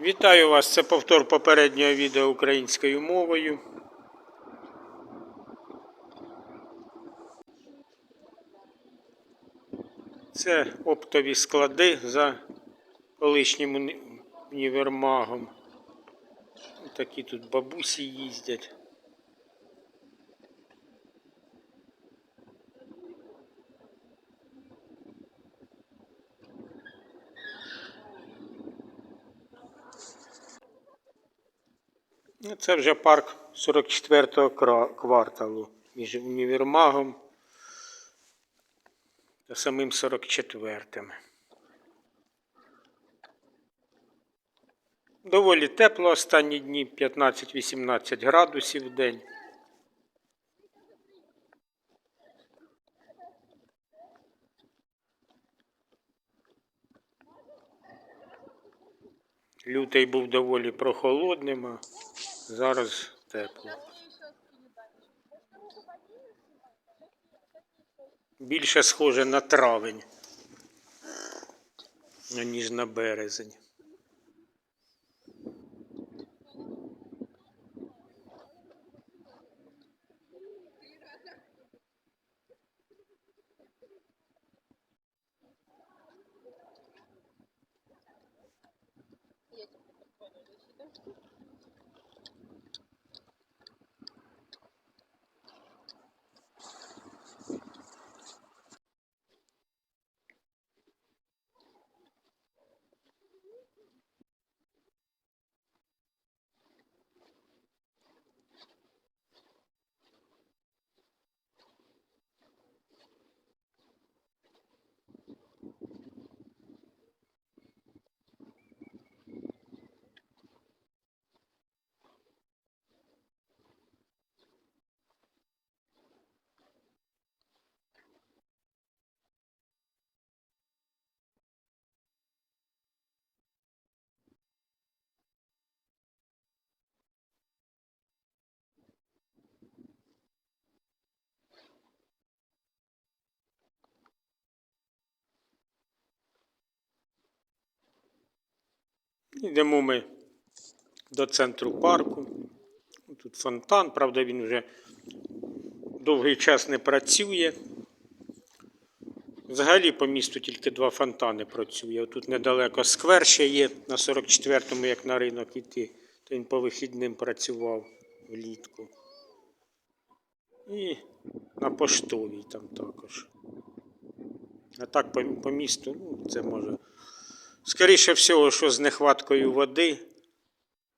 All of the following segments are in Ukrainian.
Вітаю вас! Це повтор попереднього відео українською мовою. Це оптові склади за колишнім уні- універмагом. Такі тут бабусі їздять. Це вже парк 44-го кварталу між універмагом та самим 44-м. Доволі тепло останні дні 15-18 градусів в день. Лютий був доволі прохолодним, зараз тепло. Більше схоже на травень, ніж на березень. Йдемо ми до центру парку. Тут фонтан, правда, він вже довгий час не працює. Взагалі по місту тільки два фонтани працює. Тут недалеко сквер ще є на 44-му, як на ринок іти, то він по вихідним працював влітку. І на поштовій там також. А так по, по місту, ну, це може. Скоріше всього, що з нехваткою води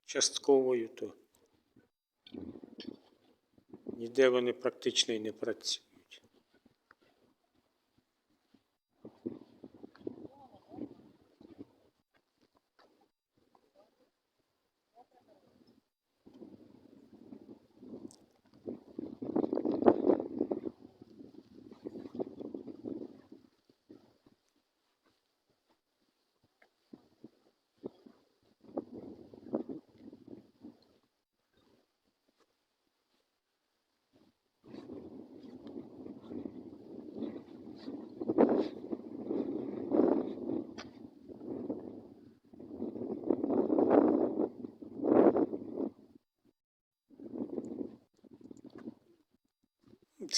частковою, то ніде вони практично і не працюють.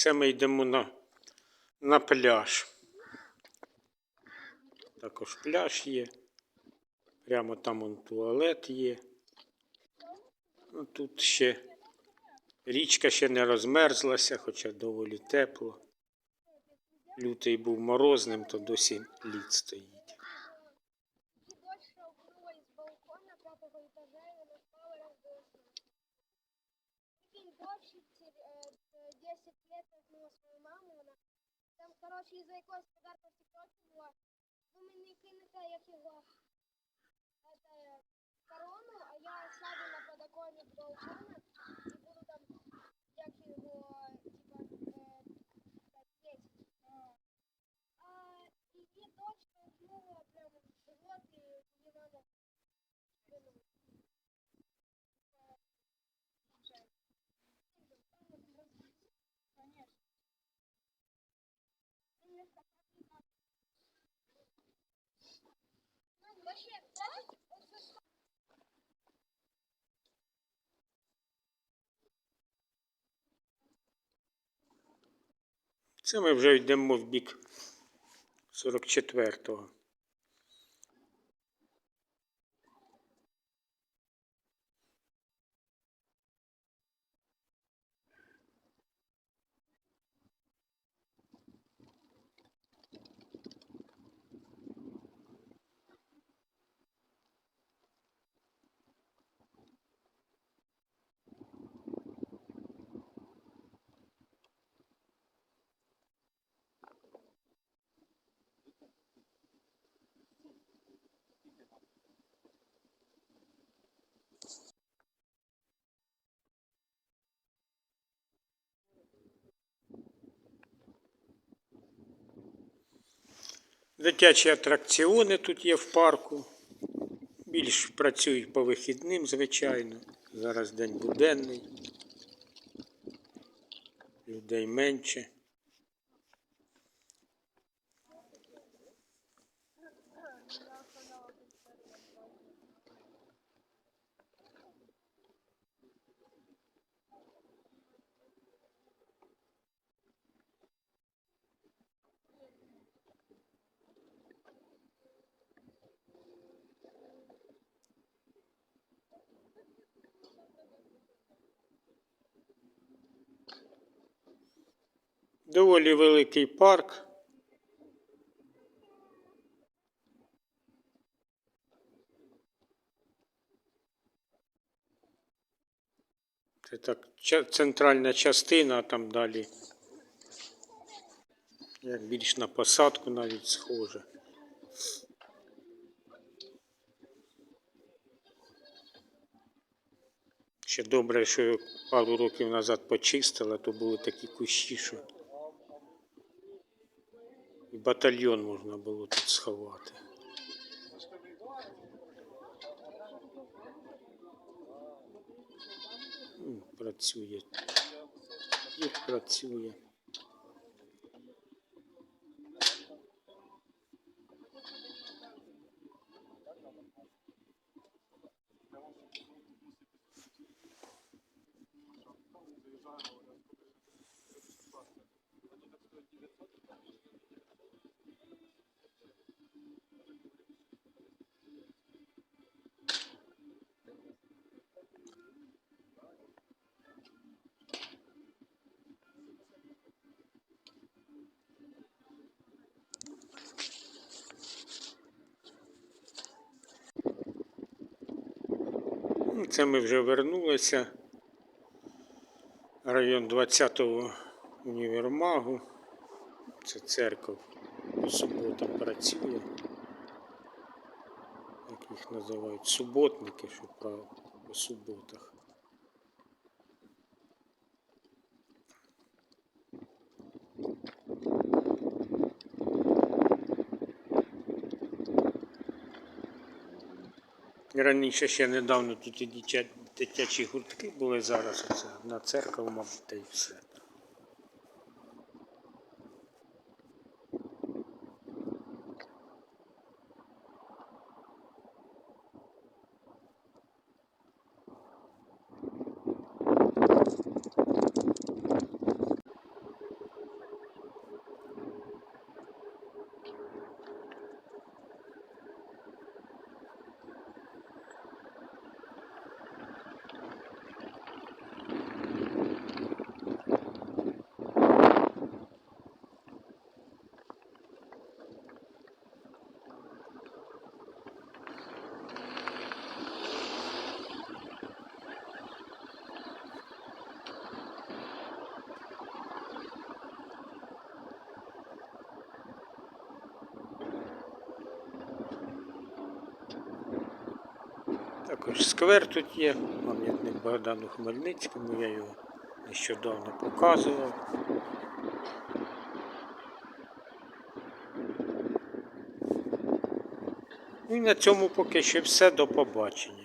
Це ми йдемо на, на пляж. Також пляж є. Прямо там он туалет є. Ну, тут ще річка ще не розмерзлася, хоча доволі тепло. Лютий був морозним, то досі лід стоїть. 10 лет вернула свою маму, вона там, коротше, із-за якогось подарка в тіктокі була. Ви мені кинете, як його это, корону, а я сяду на подоконник до і Це ми вже йдемо в бік 44-го. Дитячі атракціони тут є в парку. Більш працюють по вихідним, звичайно. Зараз день буденний. Людей менше. Доволі великий парк. Це так центральна частина, а там далі. Як більш на посадку навіть схоже. Ще добре, що пару років назад почистили, то були такі кущі, що і батальйон можна було тут сховати. Працює. І працює. Це ми вже вернулися. Район 20-го універмагу. Це церковь по суботам працює. Як їх називають? Суботники, що правильно, по суботах. Раніше ще недавно тут і дитячі гуртки були зараз оце на церкву, мабуть, та й все. Також сквер тут є, пам'ятник Богдану Хмельницькому, я його нещодавно показував. Ну і на цьому поки що все. До побачення.